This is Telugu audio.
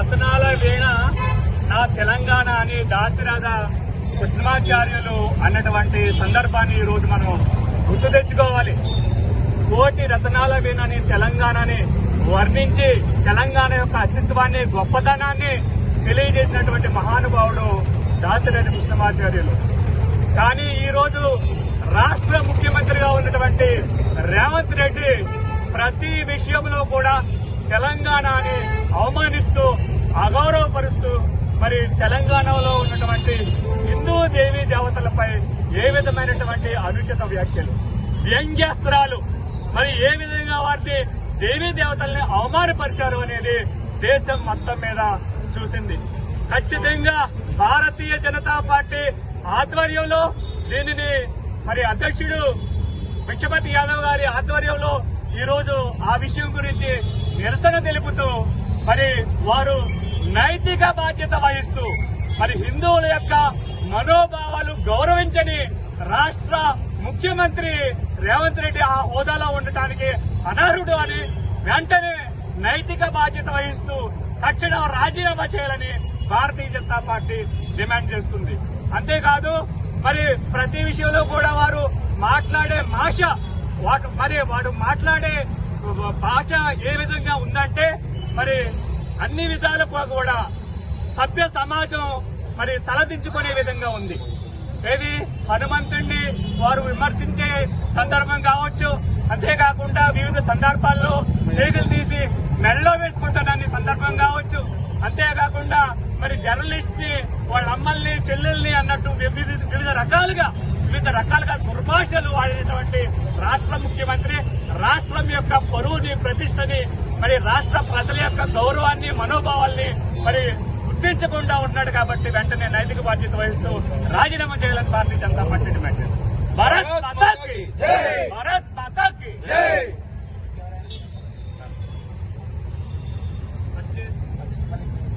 రత్నాల వీణ నా తెలంగాణ అని దాసిరాధ కృష్ణమాచార్యులు అన్నటువంటి సందర్భాన్ని ఈ రోజు మనం గుర్తు తెచ్చుకోవాలి. కోటి రత్నాల వీణని తెలంగాణని వర్ణించి తెలంగాణ యొక్క అస్తిత్వాన్ని గొప్పతనాన్ని తెలియజేసినటువంటి మహానుభావుడు దాసిరెడ్డి కృష్ణమాచార్యులు. కానీ ఈ రోజు రాష్ట్ర ముఖ్యమంత్రిగా ఉన్నటువంటి రేవంత్ రెడ్డి ప్రతి విషయంలో కూడా తెలంగాణని అవమానిస్తూ అగౌరవపరుస్తూ మరి తెలంగాణలో ఉన్నటువంటి హిందూ దేవీ దేవతలపై ఏ విధమైనటువంటి అనుచిత వ్యాఖ్యలు వ్యంగ్యాస్త్రాలు మరి ఏ విధంగా వారిని దేవీ దేవతల్ని అవమానపరిచారు అనేది దేశం మొత్తం మీద చూసింది. ఖచ్చితంగా భారతీయ జనతా పార్టీ ఆధ్వర్యంలో దీనిని మరి అధ్యక్షుడు విశ్వపతి యాదవ్ గారి ఆధ్వర్యంలో ఈ రోజు ఆ విషయం గురించి నిరసన తెలుపుతూ మరి వారు నైతిక బాధ్యత వహిస్తూ మరి హిందువుల యొక్క మనోభావాలు గౌరవించని రాష్ట్ర ముఖ్యమంత్రి రేవంత్ రెడ్డి ఆ హోదాలో ఉండటానికి అనర్హుడు అని వెంటనే నైతిక బాధ్యత వహిస్తూ తక్షణం రాజీనామా చేయాలని భారతీయ జనతా పార్టీ డిమాండ్ చేస్తుంది. అంతేకాదు మరి ప్రతి విషయంలో కూడా వారు మాట్లాడే భాష వాడు మరి వాడు మాట్లాడే భాష ఏ విధంగా ఉందంటే మరి అన్ని విధాలుగా కూడా సభ్య సమాజం మరి తలదించుకునే విధంగా ఉంది. ఏది? హనుమంతుణ్ణి వారు విమర్శించే సందర్భం కావచ్చు. అంతేకాకుండా వివిధ సందర్భాల్లో తీగలు తీసి మెడలో వేసుకుంటున్న సందర్భం కావచ్చు. అంతేకాకుండా మరి జర్నలిస్ట్ని వాళ్ళ అమ్మల్ని చెల్లెల్ని అన్నట్టు వివిధ రకాలుగా వివిధ రకాలుగా దుర్భాషలు వాడినటువంటి రాష్ట్ర ముఖ్యమంత్రి రాష్ట్రం యొక్క పరువుని ప్రతిష్టని మరి రాష్ట్ర ప్రజల యొక్క గౌరవాన్ని మనోభావాల్ని మరి గుర్తించకుండా ఉన్నాడు కాబట్టి వెంటనే నైతిక బాధ్యత వహిస్తూ రాజీనామా చేయాలని భారతీయ జనతా పార్టీ డిమాండ్ చేస్తుంది. భారత్